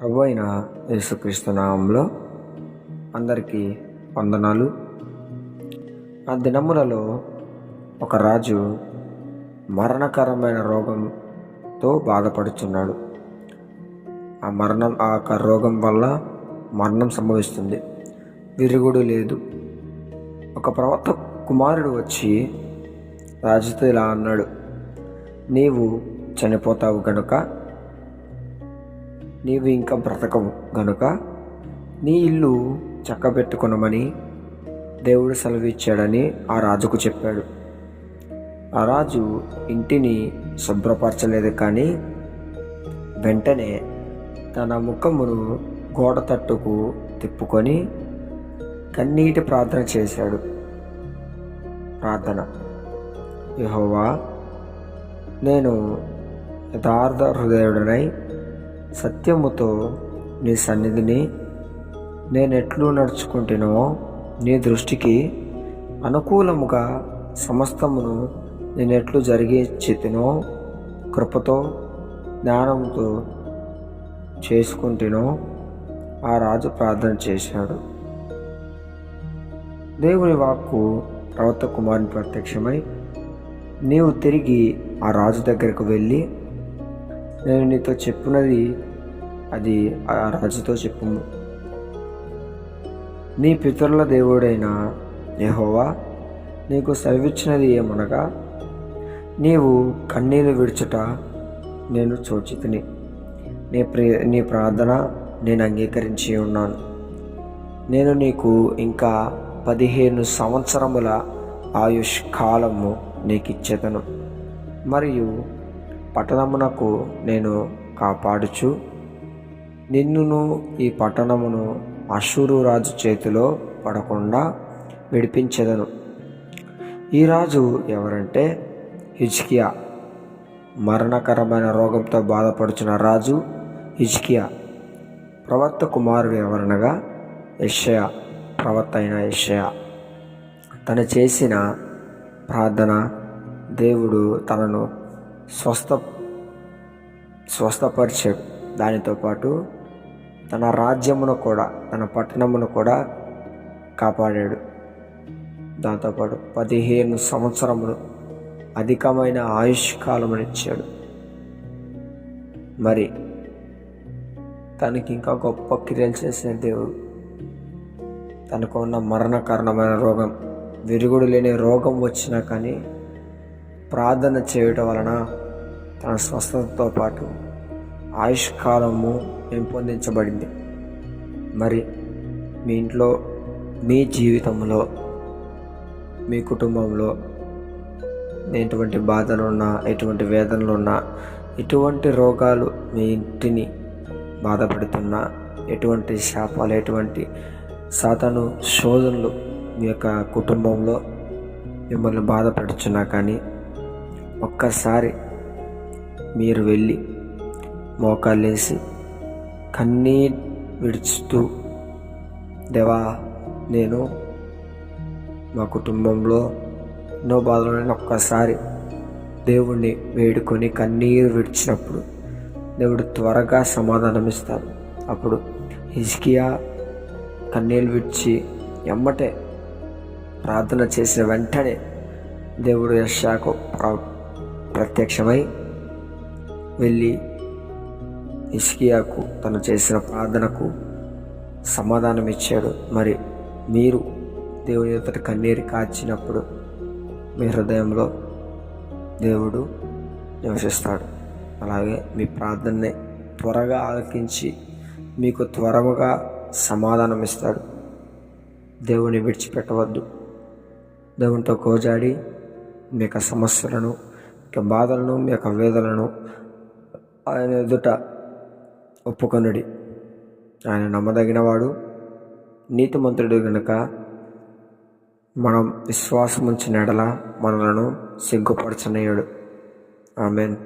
ప్రభు అయిన యేసుక్రీస్తు నామంలో అందరికీ వందనాలు. ఆ దినములలో ఒక రాజు మరణకరమైన రోగంతో బాధపడుచున్నాడు. ఆ మరణం ఆ యొక్క రోగం వల్ల మరణం సంభవిస్తుంది. విరుగుడు లేదు. ఒక ప్రవక్త కుమారుడు వచ్చి రాజుతో ఇలా అన్నాడు నీవు చనిపోతావు కనుక నీవు ఇంకా బ్రతకవు గనుక నీ ఇల్లు చక్కబెట్టుకునమని దేవుడు సెలవిచ్చాడని ఆ రాజుకు చెప్పాడు. ఆ రాజు ఇంటిని శుభ్రపరచలేదు కానీ వెంటనే తన ముఖమును గోడ తట్టుకు తిప్పుకొని కన్నీటి ప్రార్థన చేశాడు. ప్రార్థన. యహోవా నేను యథార్థ హృదయుడనై సత్యముతో నీ సన్నిధిని నేను ఎట్లు నడుచుకుంటునో నీ దృష్టికి అనుకూలముగా సమస్తమును నేను ఎట్లు జరిగించితినో కృపతో జ్ఞానంతో చేసుకుంటునో ఆ రాజు ప్రార్థన చేశాడు. దేవుని వాక్కు ప్రవక్త కుమారుని ప్రత్యక్షమై నీవు తిరిగి ఆ రాజు దగ్గరకు వెళ్ళి నేను నీతో చెప్పినది అది ఆ రాజుతో చెప్పుము. నీ పితరుల దేవుడైన యెహోవా నీకు సెలవిచ్చినది ఏమనగా నీవు కన్నీరు విడుచుట నేను చూచితిని. నీ ప్రే నీ ప్రార్థన నేను అంగీకరించి ఉన్నాను. నేను నీకు ఇంకా పదిహేను సంవత్సరముల ఆయుష్ కాలము నీకు ఇచ్చేదను మరియు పట్టణమునకు నేను కాపాడుచు. నిన్నును ఈ పట్టణమును అశూరు రాజు చేతిలో పడకుండా విడిపించెదను. ఈ రాజు ఎవరంటే? హిజ్కియా. మరణకరమైన రోగంతో బాధపడుచున్న రాజు హిజ్కియా. ప్రవర్త కుమారుడు ఎవరనగా? యషయ ప్రవర్త అయిన యషయ తను చేసిన ప్రార్థన దేవుడు తనను స్వస్థ స్వస్థపరిచాడు దానితో పాటు తన రాజ్యమును కూడా తన పట్టణమును కూడా కాపాడాడు. దాంతోపాటు పదిహేను సంవత్సరములు అధికమైన ఆయుష్ కాలమునిచ్చాడు మరి తనకి ఇంకా గొప్ప క్రియలు చేసిన దేవుడు తనకు ఉన్న మరణకారణమైన రోగం విరుగుడు లేని రోగం వచ్చినా కానీ ప్రార్థన చేయటం వలన తన స్వస్థతతో పాటు ఆయుష్కాలము పెంపొందించబడింది. మరి మీ ఇంట్లో మీ జీవితంలో మీ కుటుంబంలో ఎటువంటి బాధలు ఉన్నా ఎటువంటి వేదనలు ఉన్నా ఎటువంటి రోగాలు మీ ఇంటిని బాధపడుతున్నా ఎటువంటి శాపాలు ఎటువంటి సాతను శోధనలు మీ యొక్క కుటుంబంలో మిమ్మల్ని బాధపడుచున్నా కానీ ఒక్కసారి మీరు వెళ్ళి మోకాళ్ళేసి కన్నీ విడుచుతూ దేవా నేను మా కుటుంబంలో ఎన్నో బాధలను ఒక్కసారి దేవుణ్ణి వేడుకొని కన్నీరు విడిచినప్పుడు దేవుడు త్వరగా సమాధానం ఇస్తాడు అప్పుడు హిజ్కియా కన్నీళ్ళు విడిచి ఎమ్మటే ప్రార్థన చేసిన వెంటనే దేవుడు యశాకు ప్రత్యక్షమై వెళ్ళి ఇస్కియాకు తను చేసిన ప్రార్థనకు సమాధానం ఇచ్చాడు మరి మీరు దేవుని ఎదుట కన్నీరు కాచినప్పుడు మీ హృదయంలో దేవుడు నివసిస్తాడు. అలాగే మీ ప్రార్థనని త్వరగా ఆలకించి మీకు త్వరగా సమాధానం ఇస్తాడు దేవుని విడిచిపెట్టవద్దు. దేవునితో కోజాడి మీ యొక్క సమస్యలను యొక్క బాధలను మీ యొక్క వేదలను ఆయన ఎదుట ఒప్పుకొనుడి. ఆయన నమ్మదగినవాడు నీతిమంతుడు గనుక. మనం విశ్వాసం ఉంచిన ఎడల మనలను సిగ్గుపరచనీయుడు. ఆమెన్.